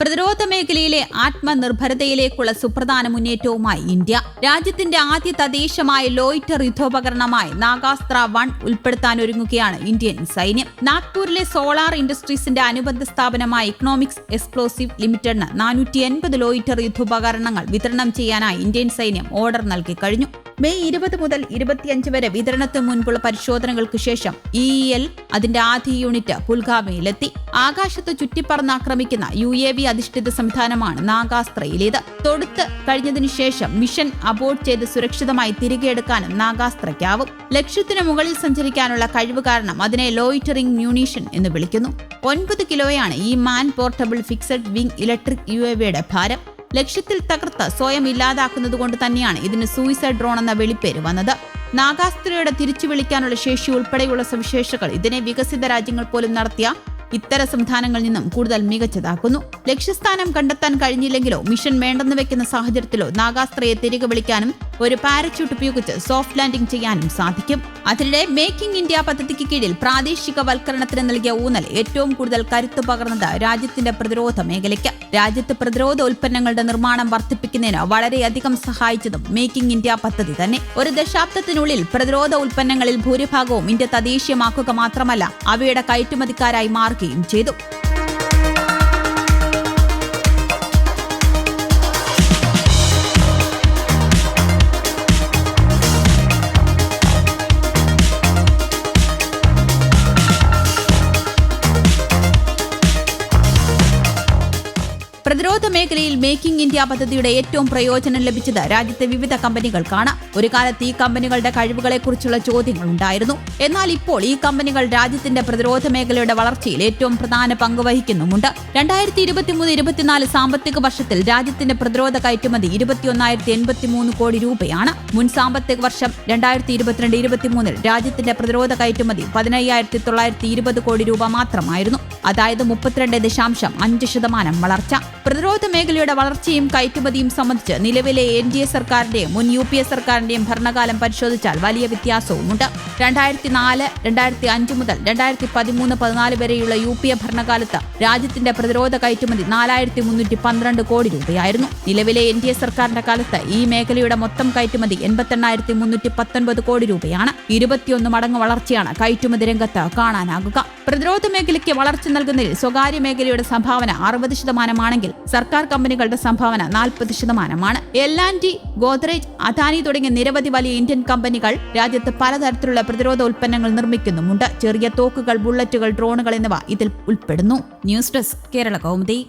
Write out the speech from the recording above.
പ്രതിരോധ മേഖലയിലെ ആത്മനിർഭരതയിലേക്കുള്ള സുപ്രധാന മുന്നേറ്റവുമായി ഇന്ത്യ. രാജ്യത്തിന്റെ ആദ്യ തദ്ദേശമായ ലോയിറ്റർ യുദ്ധോപകരണമായി നാഗാസ്ത്ര വൺ ഉൾപ്പെടുത്താൻ ഒരുങ്ങുകയാണ് ഇന്ത്യൻ സൈന്യം. നാഗ്പൂരിലെ സോളാർ ഇൻഡസ്ട്രീസിന്റെ അനുബന്ധ സ്ഥാപനമായ ഇക്കണോമിക്സ് എക്സ്പ്ലോസീവ് ലിമിറ്റഡിന് നാനൂറ്റി എൺപത് ലോയിറ്റർ യുദ്ധോപകരണങ്ങൾ വിതരണം ചെയ്യാനായി ഇന്ത്യൻ സൈന്യം ഓർഡർ നൽകി കഴിഞ്ഞു. മെയ് ഇരുപത് മുതൽ ഇരുപത്തിയഞ്ച് വരെ വിതരണത്തിന് മുൻപുള്ള പരിശോധനകൾക്ക് ശേഷം ഇ എൽ അതിന്റെ ആദ്യ യൂണിറ്റ് പുൽഗാമയിലെത്തി. ആകാശത്ത് ചുറ്റിപ്പറന്ന് ആക്രമിക്കുന്ന യു എ വി അധിഷ്ഠിത സംവിധാനമാണ് നാഗാസ്ത്രയിലേത്. തൊടുത്ത് കഴിഞ്ഞതിനു ശേഷം മിഷൻ അബോർഡ് ചെയ്ത് സുരക്ഷിതമായി തിരികെ എടുക്കാനും നാഗാസ്ത്രയ്ക്കാവും. ലക്ഷ്യത്തിന് മുകളിൽ സഞ്ചരിക്കാനുള്ള കഴിവ് കാരണം അതിനെ ലോയിറ്ററിംഗ് മ്യൂണീഷൻ എന്ന് വിളിക്കുന്നു. ഒൻപത് കിലോയാണ് ഈ man portable fixed wing electric U A വിയുടെ ഭാരം. ലക്ഷ്യത്തിൽ തകർത്ത് സ്വയം ഇല്ലാതാക്കുന്നത് കൊണ്ട് തന്നെയാണ് ഇതിന് സൂയിസൈഡ് ഡ്രോൺ എന്ന വെളിപ്പേര് വന്നത്. നാഗാസ്ത്രയുടെ തിരിച്ചു വിളിക്കാനുള്ള ശേഷി ഉൾപ്പെടെയുള്ള സവിശേഷകൾ ഇതിനെ വികസിത രാജ്യങ്ങൾ പോലും നടത്തിയ ഇത്തരം സംവിധാനങ്ങളിൽ നിന്നും കൂടുതൽ മികച്ചതാക്കുന്നു. ലക്ഷ്യസ്ഥാനം കണ്ടെത്താൻ കഴിഞ്ഞില്ലെങ്കിലോ മിഷൻ വേണ്ടെന്ന് വെക്കുന്ന സാഹചര്യത്തിലോ നാഗാസ്ത്രയെ തിരികെ വിളിക്കാനും ഒരു പാരച്യൂട്ട് ഉപയോഗിച്ച് സോഫ്റ്റ് ലാൻഡിംഗ് ചെയ്യാനും സാധിക്കും. അതിനിടെ മേക്കിംഗ് ഇന്ത്യ പദ്ധതിക്ക് കീഴിൽ പ്രാദേശിക വൽക്കരണത്തിന് നൽകിയ ഊന്നൽ ഏറ്റവും കൂടുതൽ കരുത്തു പകർന്നത് രാജ്യത്തിന്റെ പ്രതിരോധ മേഖലയ്ക്ക്. രാജ്യത്ത് പ്രതിരോധ ഉൽപ്പന്നങ്ങളുടെ നിർമ്മാണം വർദ്ധിപ്പിക്കുന്നതിന് വളരെയധികം സഹായിച്ചതും മേക്കിംഗ് ഇന്ത്യ പദ്ധതി തന്നെ. ഒരു ദശാബ്ദത്തിനുള്ളിൽ പ്രതിരോധ ഉൽപ്പന്നങ്ങളിൽ ഭൂരിഭാഗവും ഇന്ത്യ തദ്ദേശീയമാക്കുക മാത്രമല്ല അവയുടെ കയറ്റുമതിക്കാരായി മാറുകയും ചെയ്തു. പ്രതിരോധ മേഖലയിൽ മേക്കിംഗ് ഇന്ത്യ പദ്ധതിയുടെ ഏറ്റവും പ്രയോജനം ലഭിച്ചത് രാജ്യത്തെ വിവിധ കമ്പനികൾക്കാണ്. ഒരു കാലത്ത് ഈ കമ്പനികളുടെ കഴിവുകളെക്കുറിച്ചുള്ള ചോദ്യങ്ങൾ ഉണ്ടായിരുന്നു. എന്നാൽ ഇപ്പോൾ ഈ കമ്പനികൾ രാജ്യത്തിന്റെ പ്രതിരോധ മേഖലയുടെ വളർച്ചയിൽ ഏറ്റവും പ്രധാന പങ്ക് വഹിക്കുന്നുമുണ്ട്. രണ്ടായിരത്തി ഇരുപത്തിമൂന്ന് ഇരുപത്തിനാല് സാമ്പത്തിക വർഷത്തിൽ രാജ്യത്തിന്റെ പ്രതിരോധ കയറ്റുമതി ഇരുപത്തിയൊന്നായിരത്തി എൺപത്തിമൂന്ന് കോടി രൂപയാണ്. മുൻ സാമ്പത്തിക വർഷം രണ്ടായിരത്തി ഇരുപത്തിരണ്ട് ഇരുപത്തിമൂന്നിൽ രാജ്യത്തിന്റെ പ്രതിരോധ കയറ്റുമതി പതിനയ്യായിരത്തി തൊള്ളായിരത്തി ഇരുപത് കോടി രൂപ മാത്രമായിരുന്നു. അതായത് മുപ്പത്തിരണ്ട് ദശാംശം അഞ്ച് ശതമാനം വളർച്ച. പ്രതിരോധ മേഖലയുടെ വളർച്ചയും കയറ്റുമതിയും സംബന്ധിച്ച് നിലവിലെ എൻ ഡി എ സർക്കാരിന്റെയും മുൻ യു പി എ സർക്കാരിന്റെയും ഭരണകാലം പരിശോധിച്ചാൽ വലിയ വ്യത്യാസവുമുണ്ട്. രണ്ടായിരത്തി നാല് രണ്ടായിരത്തി അഞ്ച് മുതൽ രണ്ടായിരത്തി പതിമൂന്ന് പതിനാല് വരെയുള്ള യു പി എ ഭരണകാലത്ത് രാജ്യത്തിന്റെ പ്രതിരോധ കയറ്റുമതി നാലായിരത്തി മുന്നൂറ്റി പന്ത്രണ്ട് കോടി രൂപയായിരുന്നു. നിലവിലെ എൻ ഡി എ സർക്കാരിന്റെ കാലത്ത് ഈ മേഖലയുടെ മൊത്തം കയറ്റുമതി എൺപത്തെണ്ണായിരത്തി മുന്നൂറ്റി പത്തൊൻപത് കോടി രൂപയാണ്. ഇരുപത്തിയൊന്ന് മടങ്ങ് വളർച്ചയാണ് കയറ്റുമതി രംഗത്ത് കാണാനാകുക. പ്രതിരോധ മേഖലയ്ക്ക് വളർച്ച നൽകുന്നതിൽ സ്വകാര്യ മേഖലയുടെ സംഭാവന അറുപത് ശതമാനമാണെങ്കിൽ സർക്കാർ കമ്പനികളുടെ സംഭാവന നാൽപ്പത് ശതമാനമാണ്. L and T Godrej Adani തുടങ്ങിയ നിരവധി വലിയ ഇന്ത്യൻ കമ്പനികൾ രാജ്യത്ത് പലതരത്തിലുള്ള പ്രതിരോധ ഉൽപ്പന്നങ്ങൾ നിർമ്മിക്കുന്നുമുണ്ട്. ചെറിയ തോക്കുകൾ ബുള്ളറ്റുകൾ ഡ്രോണുകൾ എന്നിവ ഇതിൽ ഉൾപ്പെടുന്നു. News desk Kerala Kaumudi.